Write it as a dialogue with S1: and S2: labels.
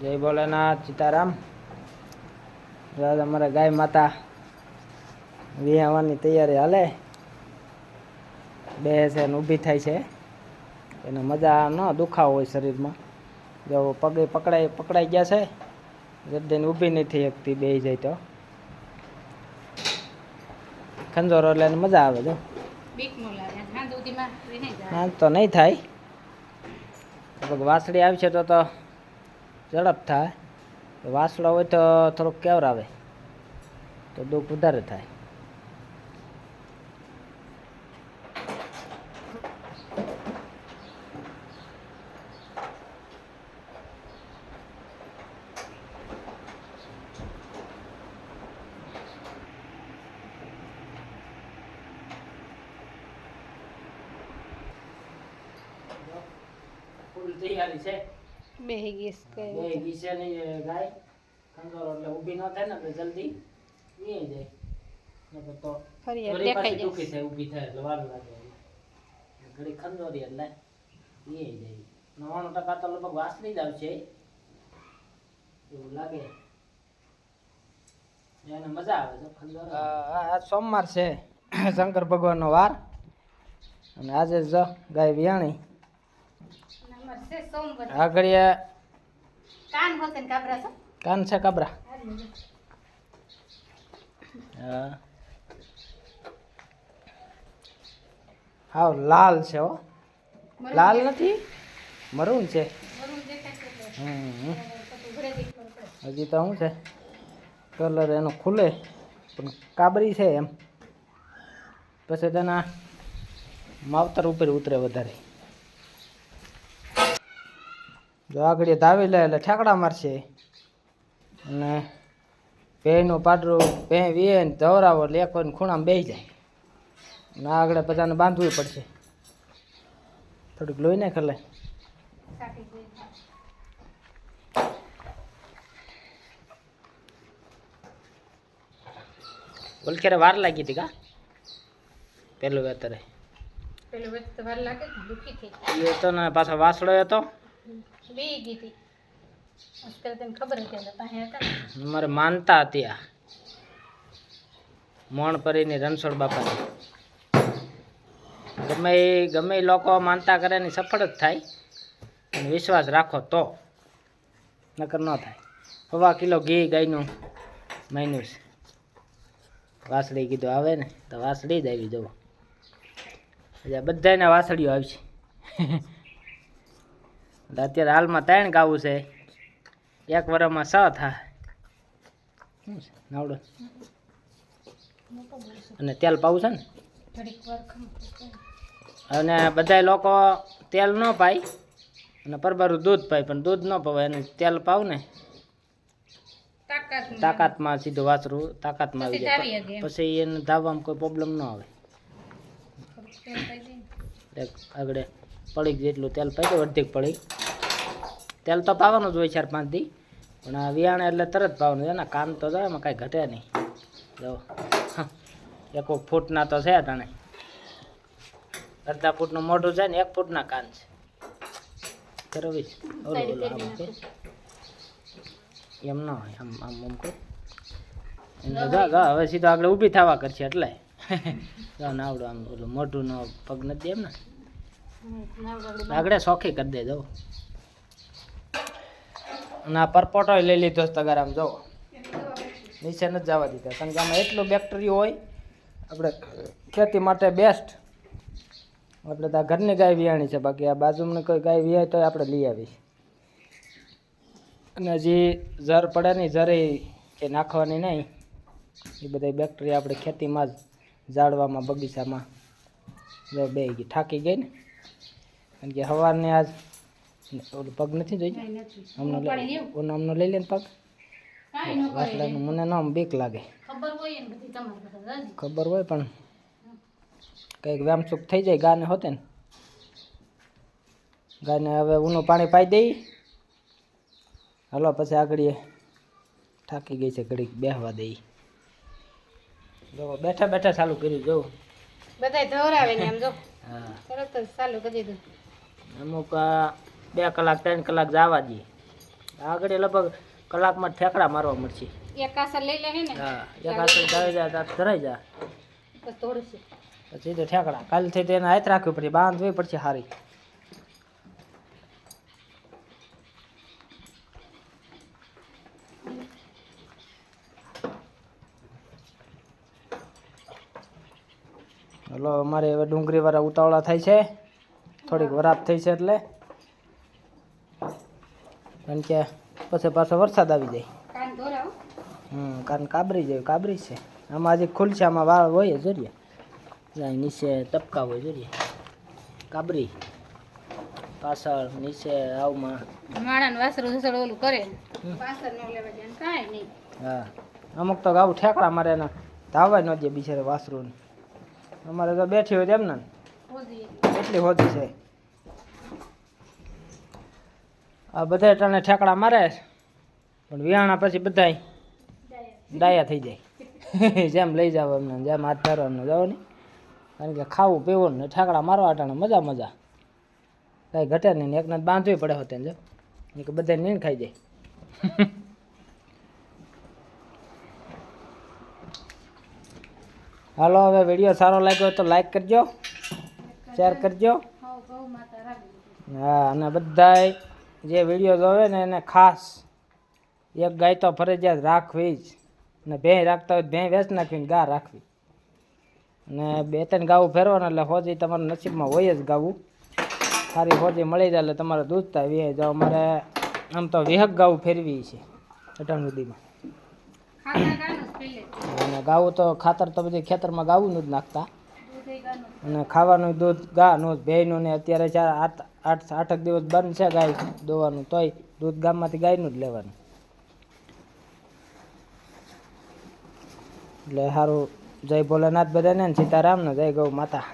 S1: જય ભોલેનાથ સીતારામ. અમારા ગાય માતા વિહાવાની તૈયારી હાલે. બે છે ને ઊભી થાય છે. એને મજા ન દુખાવો હોય શરીરમાં. જો પગે પકડાઈ પકડાઈ ગયા છે. જલ્દીને ઊભી નહીં થઈ શકતી બે જાય તો. ખંજોરો એટલે મજા આવે જો.
S2: ના
S1: તો નહીં થાય. વાસળી આવશે તો તો ઝડપ થાય વાસળો હોય તો થોડુંક કેવર આવે તો દુઃખ વધારે થાય. તૈયારી
S2: બે ગીસ
S1: બે ને ગાય. ખંજોરો એટલે ઊભી ન થાય ને એટલે જલ્દી વી જાય. ને તો
S2: ફરી દેખાઈ
S1: પાછી દુખી થાય ઊભી થાય એટલે વાર લાગે. ઘડી ખંજોરી એટલે વી જાય. નવાણું ટકા તો લગભગ વાસળી જ આવશે. એવું લાગે. એને મજા આવે છે ખંજોરો. આ સોમવાર છે. શંકર ભગવાનનો વાર. અને આજે જ ગાય વિયાણી
S2: છે
S1: આગળ
S2: કાન હોતે ને કાબરા છો?
S1: કાન છે કાબરા. હા. હાવ લાલ છે હો. લાલ નથી? મરૂન છે. હજી તો શું છે? કલર એનો ખુલે પણ કાબરી છે એમ. પછી તેના માવતર ઉપર ઉતરે વધારે. જો આગળ ધાવી લે એટલે ઠેકડા મારશે. અને ભેંનું પાટરું પે વીએ ને ધવરાવો એટલે એક ખૂણામાં બેસી જાય. અને આગળ બધાને બાંધવું પડશે. થોડુંક લોહી
S2: નાખે
S1: લે ક્યારે વાર લાગી હતી કા? પેલું વેતરે.
S2: પેલું વેતર વાર લાગે દુખી થઈ
S1: એ તો ને પાછો વાસળો હતો.
S2: બે
S1: મારે માનતા હતી. મોણ પરીની રણછોડ બાપાની. ગમે ગમે એ લોકો માનતા કરે ને સફળ જ થાય. અને વિશ્વાસ રાખો તો. નકર ન થાય. સવા કિલો ઘી ગાયનું મહિનું છે. વાસળી કીધું આવે ને, તો વાસળી જ આવી જવો બધાને વાસળીઓ આવશે એટલે અત્યારે હાલમાં ત્રણ ગાવું છે. એક વર્ષમાં છ થા. નાવડો. અને તેલ પાવું છે ને? અને બધા લોકો તેલ ન પાય. અને પરબારું દૂધ પાય પણ દૂધ ન પવાય. અને તેલ પાવ ને. તાકાતમાં. સીધું વાસરું તાકાતમાં આવી જાય. પછી એને ધાવવામાં કોઈ પ્રોબ્લેમ ન આવે. આગળ. પડીક જેટલું તેલ પાક્યું અડધીક પડીક તેલ તો પાવાનું જ હોય ચાર પાંચ દી. પણ આ વિયાણે એટલે તરત પાવાનું એના કામ તો જાય એમાં કાંઈ ઘટે નહીં. જો એક ફૂટના તો છે તને અડધા ફૂટનું મોઢું છે ને એક ફૂટના કાન છે. બરોબર ઓલું ઓલું આમ કે એમ ન હોય આમ આમ આમ જા હવે સીધો આગળ ઊભી થવા કરશે એટલે. આવડું આમ ઓલું મોઢું નો પગ નથી એમ ને આગળ સોખી કરી દેજો અને આ પરપોટો લઈ લીધો તગાર આમ જોવો નીચે નથી જવા દીધા, કારણ કે આમાં એટલું બેક્ટેરિયો હોય, આપણે ખેતી માટે બેસ્ટ આપણે તો ઘરની ગાય વિયાણી છે, બાકી આ બાજુમાં કોઈ ગાય વિયાય તો આપણે લઈ આવી અને હજી ઝર પડે નહીં, ઝરે કે નાખવાની નહીં. એ બધા બેક્ટેરિયા આપણે ખેતીમાં જ ઝાડવામાં, બગીચામાં, જો બે ગઈ, થાકી ગઈ ને. કારણ કે સવારને આજ ઓલું પગ નથી જોઈ. લઈ ઓનો લઈ લે ને પગ. વાસલાનું મને ના બીક લાગે.
S2: ખબર હોય
S1: પણ કંઈક વ્યામસુખ થઈ જાય ગાને હોતે ને. ગાને હવે ઊનું પાણી પાઈ દઈ. હાલો પછી આગળીએ. થાકી ગઈ છે ઘડીક બેહવા દઈ. જો બેઠા બેઠા ચાલુ કર્યું જો.
S2: બધા ધોરાવે ને એમ જો.
S1: હા.
S2: તરત જ ચાલુ કરી દીધું.
S1: અમુક બે કલાક ત્રણ કલાક જવા દઈએ આગળ લગભગ કલાકમાં ઠેકડા મારવા મળશે.
S2: એક કાસર લઈ લે ને?
S1: હા એક આસર ધરાઈ જાય ધરાઈ જાય પછી તો ઠેકડા. કાલથી તેને હાથ રાખવી પડશે બાંધવી પડશે સારી હલો અમારે હવે ડુંગળી વાળા ઉતાવળા થાય છે. થોડીક વરાપ થઈ છે એટલે. કારણ કે પછી પાછો વરસાદ આવી જાય. હમ કારણ કાબરી જેવી કાબરી છે. આમાં આજે ખુલશે આમાં વાળ હોય જોઈએ. જાય નીચે ટપકા હોય જોઈએ. કાબરી. પાછળ નીચે આવમાં
S2: માણાનું વાસરું ઓલું કરે.
S1: હા. અમુક તો ગાવું ઠેકડા મારે એના ધાવા ન દે બિચારે વાસરું અમારે તો બેઠી હોય તેમ ને એટલી હોતી છે. આ બધા ટાણે ઠેકડા મારે પણ વિયાણા પછી બધાય ડાયા થઈ જાય. જેમ લઈ જાવ એમને, જેમ હાથ ધરો એમને, જાઓ ને. કારણ કે ખાવું, પીવું ને ઠેકડા મારવા અટાણે મજા મજા. કાંઈ ઘટે નહીં એકને બાંધવી પડે હોતે જો. કે બધા નીણ ખાઈ જાય. હાલો, હવે વીડિયો સારો લાગ્યો તો લાઈક કરજો. શેર કરજો. હા અને બધાય જે વીડિયો જોવે ને એને ખાસ એક ગાય તો ફરજિયાત રાખવી જ. અને ભેં રાખતા હોય ભેં વેચ નાખવી ને ગા રાખવી. અને બે ત્રણ ગાવું ફેરવાનું એટલે હોજી તમારા નસીબમાં હોય જ ગાવું. સારી હોજી મળી જાય એટલે તમારે દૂધ થાય. વે જો અમારે આમ તો વિહક ગાવું ફેરવી છે અટાણ સુધીમાં. અને ગાવું તો ખાતર તો બધી ખેતરમાં ગાવું જ નાખતા. અને ખાવાનું દૂધ, ગાનું, ભેંનું ને અત્યારે ચાર આઠ આઠ, આઠક દિવસ બંધ છે ગાય દોવાનું, તોય દૂધ ગામમાંથી ગાયનું જ લેવાનું. એટલે સારું જય ભોલેનાથ બધાને ને સીતારામ ને જય ગૌ માતા.